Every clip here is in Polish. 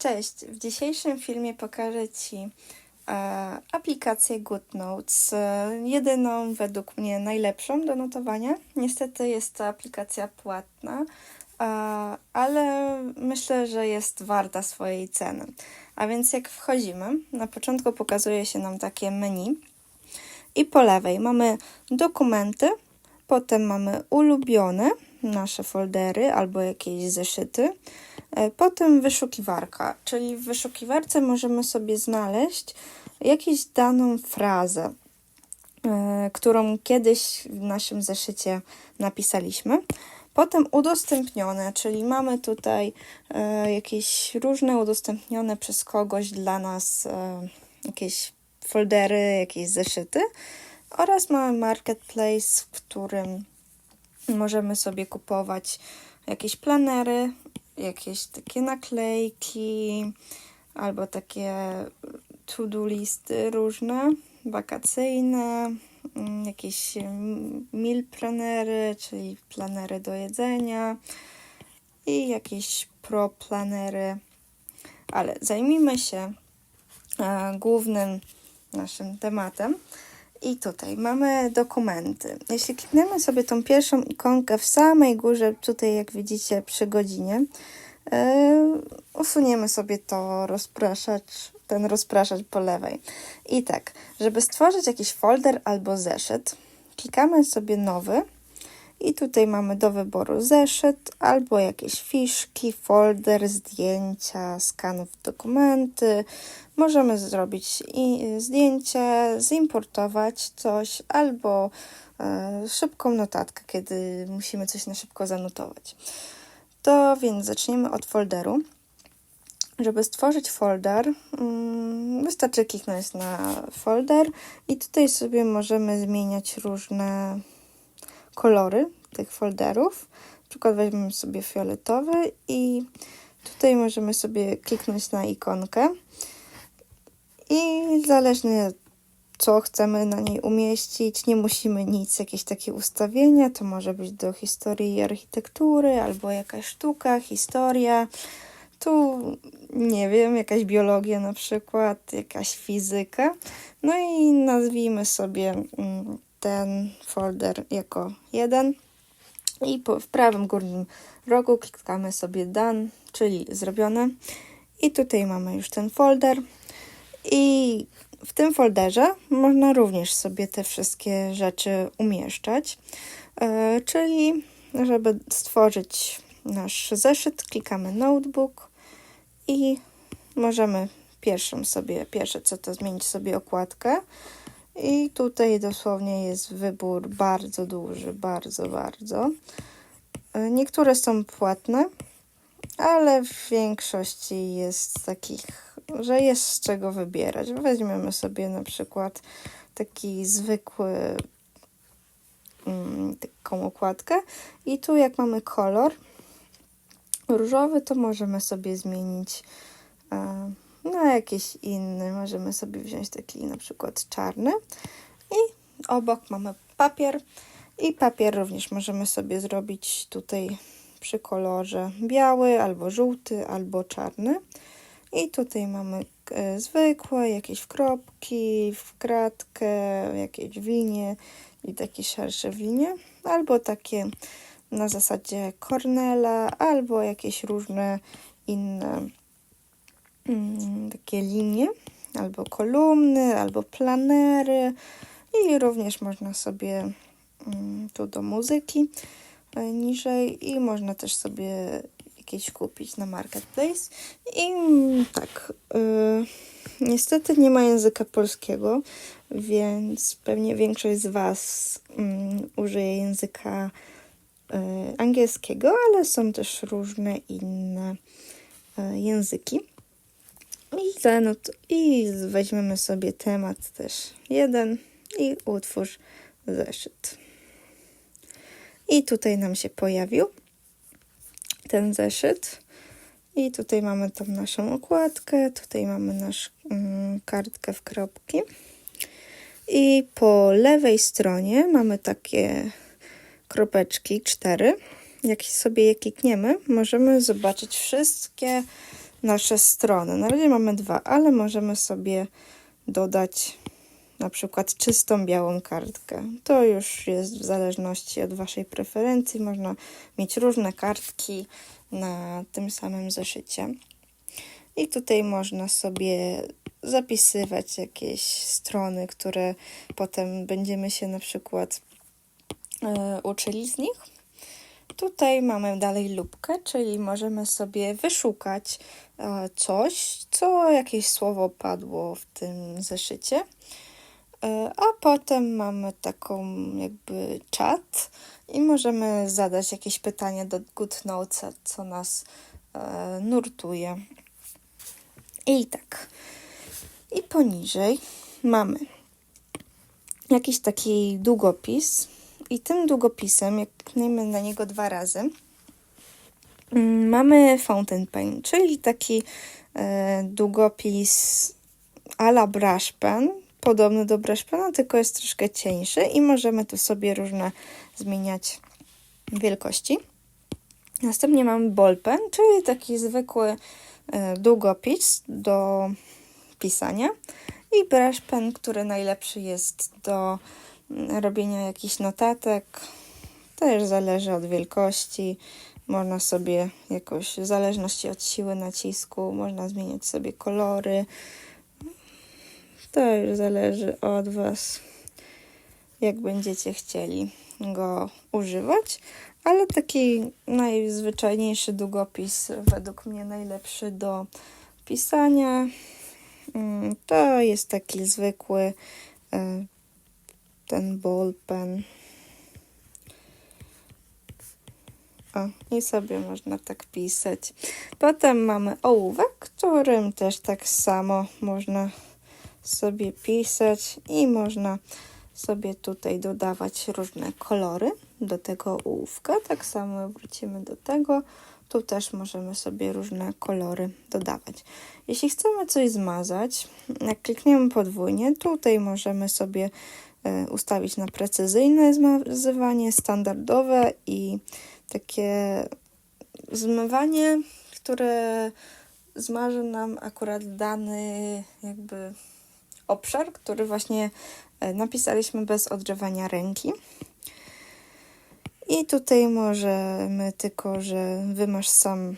Cześć, w dzisiejszym filmie pokażę Ci e, aplikację GoodNotes, e, jedyną według mnie najlepszą do notowania. Niestety jest to aplikacja płatna, e, ale myślę, że jest warta swojej ceny. A więc jak wchodzimy, na początku pokazuje się nam takie menu i po lewej mamy dokumenty, potem mamy ulubione, nasze foldery albo jakieś zeszyty. E, Potem wyszukiwarka, czyli w wyszukiwarce możemy sobie znaleźć jakąś daną frazę, e, którą kiedyś w naszym zeszycie napisaliśmy. Potem udostępnione, czyli mamy tutaj e, jakieś różne udostępnione przez kogoś dla nas jakieś foldery, jakieś zeszyty. Oraz mamy marketplace, w którym możemy sobie kupować jakieś planery, jakieś takie naklejki, albo takie to-do listy różne, wakacyjne, mm, jakieś mm, meal planery, czyli planery do jedzenia i jakieś pro planery. Ale zajmijmy się e, głównym naszym tematem. I tutaj mamy dokumenty. Jeśli klikniemy sobie tą pierwszą ikonkę w samej górze, tutaj jak widzicie przy godzinie, yy, usuniemy sobie to rozpraszacz, ten rozpraszacz po lewej. I tak, żeby stworzyć jakiś folder albo zeszyt, klikamy sobie nowy i tutaj mamy do wyboru zeszyt albo jakieś fiszki, folder, zdjęcia, skanów dokumenty. Możemy zrobić i zdjęcie, zimportować coś albo e, szybką notatkę, kiedy musimy coś na szybko zanotować. To więc zaczniemy od folderu. Żeby stworzyć folder, mm, wystarczy kliknąć na folder i tutaj sobie możemy zmieniać różne kolory tych folderów. Na przykład weźmiemy sobie fioletowy i tutaj możemy sobie kliknąć na ikonkę i zależnie co chcemy na niej umieścić, nie musimy nic, jakieś takie ustawienia, to może być do historii i architektury, albo jakaś sztuka, historia, tu nie wiem, jakaś biologia na przykład, jakaś fizyka. No i nazwijmy sobie mm, ten folder jako jeden i w prawym górnym rogu klikamy sobie done, czyli zrobione. I tutaj mamy już ten folder. I w tym folderze można również sobie te wszystkie rzeczy umieszczać, e, czyli żeby stworzyć nasz zeszyt, klikamy notebook i możemy pierwszą sobie, pierwsze co to zmienić sobie okładkę i tutaj dosłownie jest wybór bardzo duży, bardzo, bardzo. E, niektóre są płatne, ale w większości jest takich, że jest z czego wybierać. Weźmiemy sobie na przykład taki zwykły mm, taką okładkę i tu jak mamy kolor różowy, to możemy sobie zmienić e, na jakiś inny. Możemy sobie wziąć taki na przykład czarny i obok mamy papier i papier również możemy sobie zrobić tutaj przy kolorze biały, albo żółty, albo czarny. I tutaj mamy e, zwykłe, jakieś kropki, w kratkę, jakieś linie i takie szersze linie, albo takie na zasadzie Cornela, albo jakieś różne inne takie linie, albo kolumny, albo planery. I również można sobie mm, tu do muzyki e, niżej. I można też sobie jakieś kupić na marketplace. I mm, tak y, niestety nie ma języka polskiego więc pewnie większość z Was y, użyje języka y, angielskiego, ale są też różne inne y, języki. I, zanot I weźmiemy sobie temat też jeden i utwórz zeszyt. I tutaj nam się pojawił ten zeszyt. I tutaj mamy tą naszą okładkę, tutaj mamy naszą mm, kartkę w kropki. I po lewej stronie mamy takie kropeczki, cztery. Jak sobie je klikniemy, możemy zobaczyć wszystkie nasze strony. Na razie mamy dwa, ale możemy sobie dodać na przykład czystą białą kartkę. To już jest w zależności od Waszej preferencji. Można mieć różne kartki na tym samym zeszycie. I tutaj można sobie zapisywać jakieś strony, które potem będziemy się na przykład e, uczyli z nich. Tutaj mamy dalej lubkę, czyli możemy sobie wyszukać e, coś, co jakieś słowo padło w tym zeszycie. E, a potem mamy taką jakby czat i możemy zadać jakieś pytanie do GoodNotesa, co nas e, nurtuje. I tak. I poniżej mamy jakiś taki długopis i tym długopisem, jak klikniemy na niego dwa razy, mm, mamy fountain pen, czyli taki e, długopis a la brush pen, podobny do brush pena, tylko jest troszkę cieńszy i możemy tu sobie różne zmieniać wielkości. Następnie mamy ballpen, czyli taki zwykły e, długopis do pisania i brush pen, który najlepszy jest do robienia jakichś notatek. Też zależy od wielkości. Można sobie jakoś, w zależności od siły nacisku, można zmieniać sobie kolory. To już zależy od Was, jak będziecie chcieli go używać. Ale taki najzwyczajniejszy długopis, według mnie najlepszy do pisania, mm, to jest taki zwykły ten ballpen. O, i sobie można tak pisać. Potem mamy ołówek, którym też tak samo można sobie pisać i można sobie tutaj dodawać różne kolory do tego ołówka. Tak samo wrócimy do tego. Tu też możemy sobie różne kolory dodawać. Jeśli chcemy coś zmazać, jak klikniemy podwójnie, tutaj możemy sobie ustawić na precyzyjne zmazywanie, standardowe i takie zmywanie, które zmarzy nam akurat dany jakby obszar, który właśnie e, napisaliśmy bez odgrzewania ręki. I tutaj możemy tylko, że wymasz sam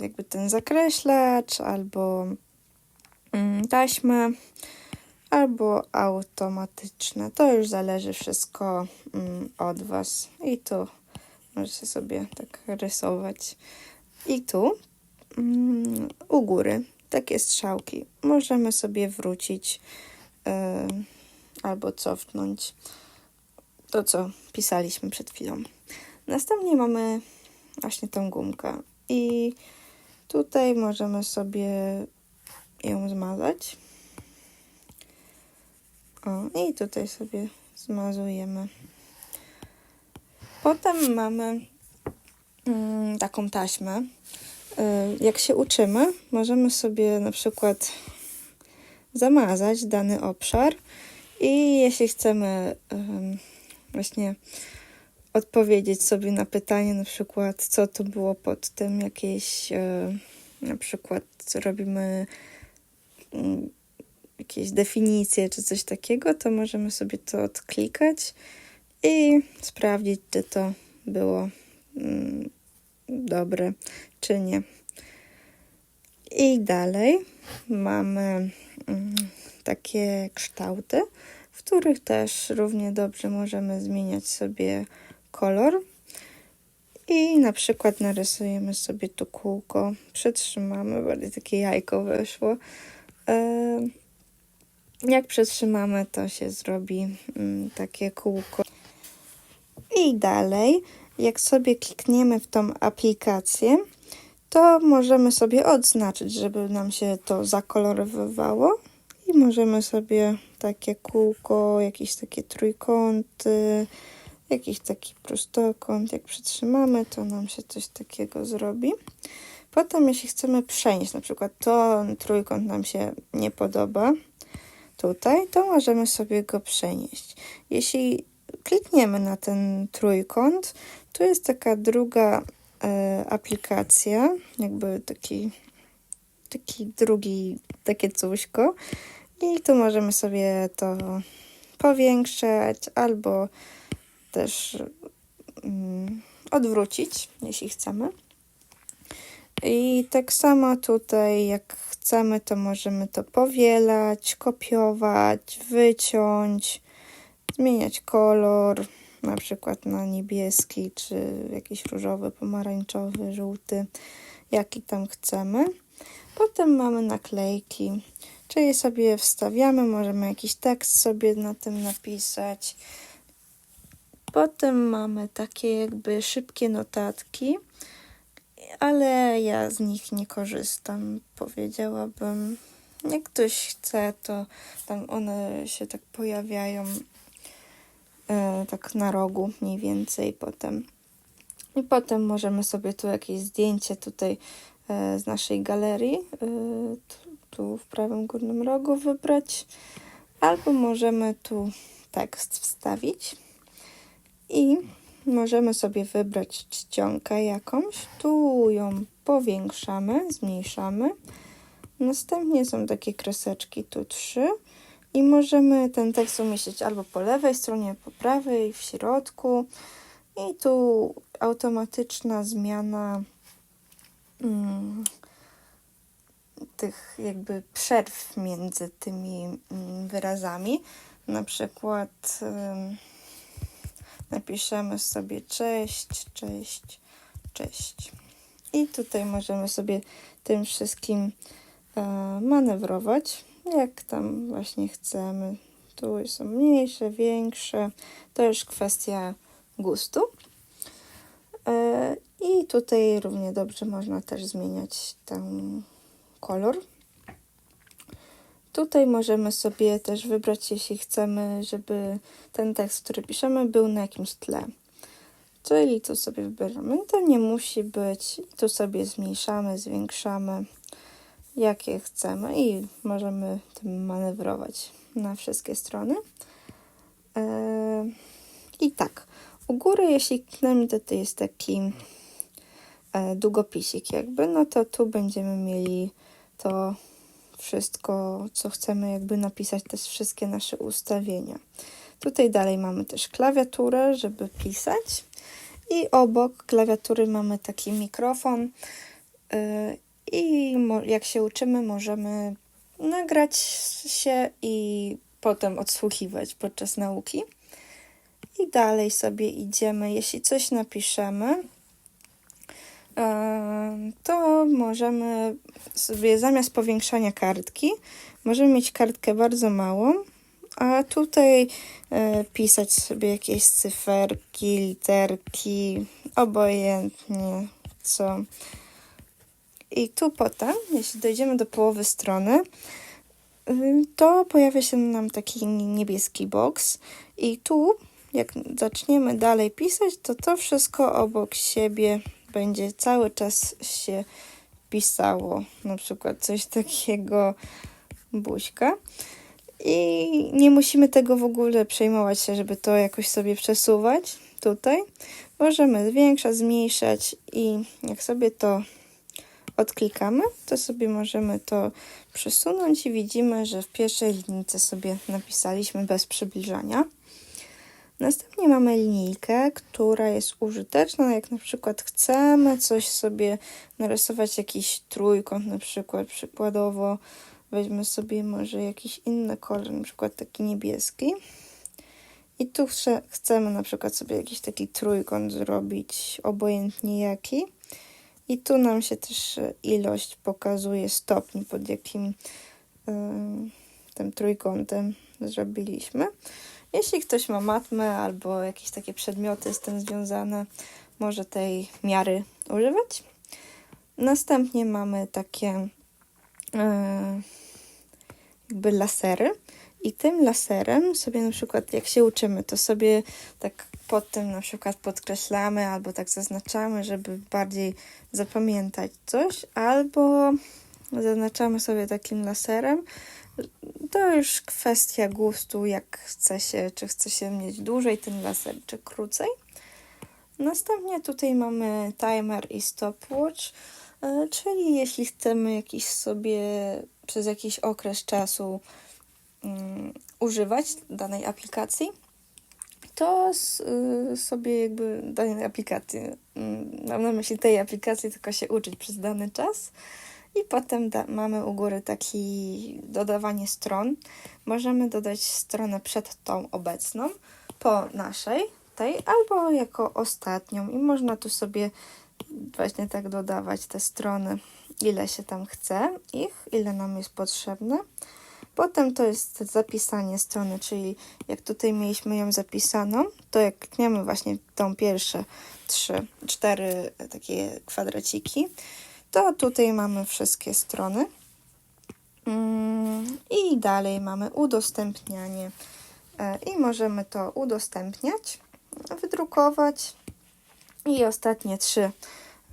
jakby ten zakreślacz albo mm, taśmę, albo automatyczne. To już zależy wszystko mm, od Was. I tu możecie sobie tak rysować. I tu mm, u góry takie strzałki. Możemy sobie wrócić yy, albo cofnąć to, co pisaliśmy przed chwilą. Następnie mamy właśnie tą gumkę i tutaj możemy sobie ją zmazać. O, i tutaj sobie zmazujemy. Potem mamy mm, taką taśmę. Y, jak się uczymy, możemy sobie na przykład zamazać dany obszar i jeśli chcemy właśnie odpowiedzieć sobie na pytanie, na przykład, co to było pod tym, jakieś, e, na przykład, robimy mm, jakieś definicje czy coś takiego, to możemy sobie to odklikać i sprawdzić, czy to było mm, dobre, czy nie. I dalej mamy mm, takie kształty w których też równie dobrze możemy zmieniać sobie kolor. I na przykład narysujemy sobie tu kółko, przytrzymamy, bardziej takie jajko weszło. E, jak przytrzymamy, to się zrobi mm, takie kółko. I dalej, jak sobie klikniemy w tą aplikację, to możemy sobie odznaczyć, żeby nam się to zakolorowywało i możemy sobie takie kółko, jakieś takie trójkąty, jakiś taki prostokąt. Jak przytrzymamy, to nam się coś takiego zrobi. Potem, jeśli chcemy przenieść, na przykład to trójkąt nam się nie podoba tutaj, to możemy sobie go przenieść. Jeśli klikniemy na ten trójkąt, tu jest taka druga e, aplikacja, jakby taki, taki drugi, takie cuśko. I tu możemy sobie to powiększać albo też mm, odwrócić, jeśli chcemy. I tak samo tutaj, jak chcemy, to możemy to powielać, kopiować, wyciąć, zmieniać kolor, na przykład na niebieski, czy jakiś różowy, pomarańczowy, żółty, jaki tam chcemy. Potem mamy naklejki, czyli sobie wstawiamy, możemy jakiś tekst sobie na tym napisać. Potem mamy takie jakby szybkie notatki, ale ja z nich nie korzystam, powiedziałabym. Jak ktoś chce, to tam one się tak pojawiają e, tak na rogu mniej więcej potem. I potem możemy sobie tu jakieś zdjęcie tutaj e, z naszej galerii e, tu, tu w prawym górnym rogu wybrać. Albo możemy tu tekst wstawić i możemy sobie wybrać czcionkę jakąś. Tu ją powiększamy, zmniejszamy. Następnie są takie kreseczki, tu trzy. I możemy ten tekst umieścić albo po lewej stronie, po prawej, w środku. I tu automatyczna zmiana mm, tych jakby przerw między tymi mm, wyrazami. Na przykład napiszemy sobie cześć, cześć, cześć. I tutaj możemy sobie tym wszystkim e, manewrować, jak tam właśnie chcemy. Tu są mniejsze, większe. To już kwestia gustu. E, I tutaj równie dobrze można też zmieniać ten kolor. Tutaj możemy sobie też wybrać, jeśli chcemy, żeby ten tekst, który piszemy, był na jakimś tle. Czyli tu sobie wybieramy. To nie musi być. Tu sobie zmniejszamy, zwiększamy, jakie chcemy i możemy tym manewrować na wszystkie strony. Eee, I tak, u góry, jeśli klikniemy, to to jest taki e, długopisik jakby, no to tu będziemy mieli to wszystko, co chcemy jakby napisać, też wszystkie nasze ustawienia. Tutaj dalej mamy też klawiaturę, żeby pisać i obok klawiatury mamy taki mikrofon y, i jak się uczymy, możemy nagrać się i potem odsłuchiwać podczas nauki. I dalej sobie idziemy. Jeśli coś napiszemy, to możemy sobie zamiast powiększania kartki, możemy mieć kartkę bardzo małą, a tutaj e, pisać sobie jakieś cyferki, literki, obojętnie co. I tu potem, jeśli dojdziemy do połowy strony, to pojawia się nam taki niebieski boks i tu, jak zaczniemy dalej pisać, to to wszystko obok siebie będzie cały czas się pisało. Na przykład coś takiego buźka. I nie musimy tego w ogóle przejmować się, żeby to jakoś sobie przesuwać tutaj. Możemy zwiększać, zmniejszać i jak sobie to odklikamy, to sobie możemy to przesunąć i widzimy, że w pierwszej linijce sobie napisaliśmy bez przybliżania. Następnie mamy linijkę, która jest użyteczna, jak na przykład chcemy coś sobie narysować, jakiś trójkąt na przykład, przykładowo weźmy sobie może jakiś inny kolor, na przykład taki niebieski. I tu chcemy na przykład sobie jakiś taki trójkąt zrobić, obojętnie jaki. I tu nam się też ilość pokazuje stopni, pod jakim yy, tym trójkątem zrobiliśmy. Jeśli ktoś ma matmę albo jakieś takie przedmioty z tym związane, może tej miary używać. Następnie mamy takie e, jakby lasery. I tym laserem sobie na przykład, jak się uczymy, to sobie tak pod tym na przykład podkreślamy albo tak zaznaczamy, żeby bardziej zapamiętać coś, albo zaznaczamy sobie takim laserem, to już kwestia gustu, jak chce się, czy chce się mieć dłużej ten laser, czy krócej. Następnie tutaj mamy timer i stopwatch, e, czyli jeśli chcemy jakiś sobie przez jakiś okres czasu um, używać danej aplikacji, to s, y, sobie jakby danej aplikacji, mm, mam na myśli tej aplikacji, tylko się uczyć przez dany czas. I potem da, mamy u góry taki dodawanie stron. Możemy dodać stronę przed tą obecną, po naszej, tej, albo jako ostatnią. I można tu sobie właśnie tak dodawać te strony, ile się tam chce ich, ile nam jest potrzebne. Potem to jest zapisanie strony, czyli jak tutaj mieliśmy ją zapisaną, to jak klikniemy właśnie tą pierwsze trzy, cztery takie kwadraciki, to tutaj mamy wszystkie strony. Mm, I dalej mamy udostępnianie e, i możemy to udostępniać, wydrukować i ostatnie trzy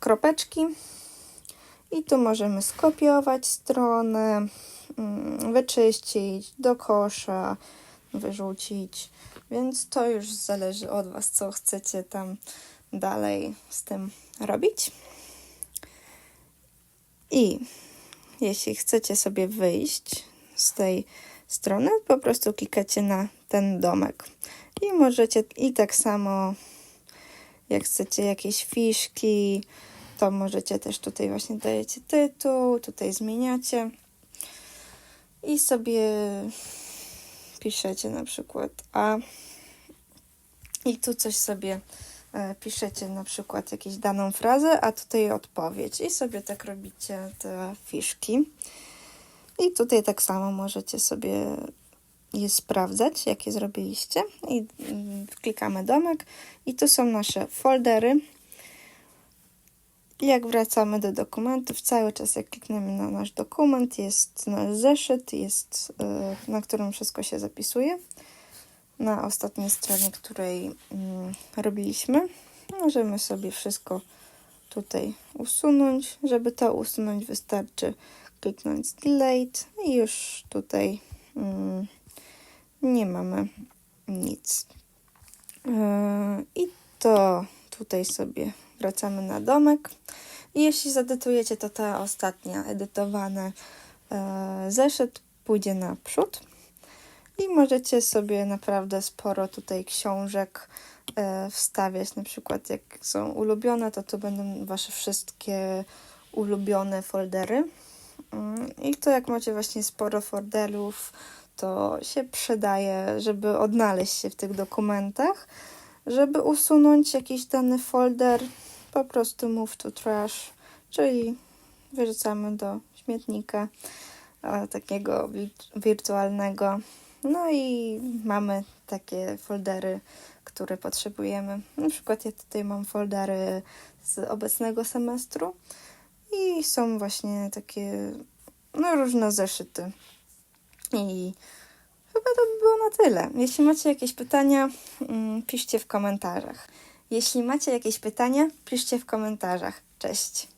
kropeczki. I tu możemy skopiować stronę, mm, wyczyścić, do kosza, wyrzucić. Więc to już zależy od Was, co chcecie tam dalej z tym robić. I jeśli chcecie sobie wyjść z tej strony, po prostu klikacie na ten domek. I możecie, i tak samo jak chcecie jakieś fiszki, to możecie też tutaj właśnie dajecie tytuł, tutaj zmieniacie i sobie piszecie na przykład A i tu coś sobie piszecie na przykład jakąś daną frazę, a tutaj odpowiedź i sobie tak robicie te fiszki. I tutaj tak samo możecie sobie je sprawdzać, jakie zrobiliście i mm, klikamy domek i tu są nasze foldery. Jak wracamy do dokumentów, cały czas jak klikniemy na nasz dokument, jest nasz zeszyt, jest, y, na którym wszystko się zapisuje. Na ostatniej stronie, której mm, robiliśmy, możemy sobie wszystko tutaj usunąć. Żeby to usunąć, wystarczy kliknąć delete i już tutaj mm, nie mamy nic. Yy, I to tutaj sobie wracamy na domek. I jeśli zedytujecie, to ta ostatnia edytowana yy, zeszyt pójdzie naprzód. I możecie sobie naprawdę sporo tutaj książek yy, wstawiać. Na przykład jak są ulubione, to to będą wasze wszystkie ulubione foldery. I to jak macie właśnie sporo folderów, to się przydaje, żeby odnaleźć się w tych dokumentach. Żeby usunąć jakiś dany folder, po prostu move to trash, czyli wyrzucamy do śmietnika takiego wirtualnego. No i mamy takie foldery, które potrzebujemy. Na przykład ja tutaj mam foldery z obecnego semestru i są właśnie takie no, różne zeszyty. I chyba to by było na tyle. Jeśli macie jakieś pytania, mm, piszcie w komentarzach. Jeśli macie jakieś pytania, piszcie w komentarzach. Cześć.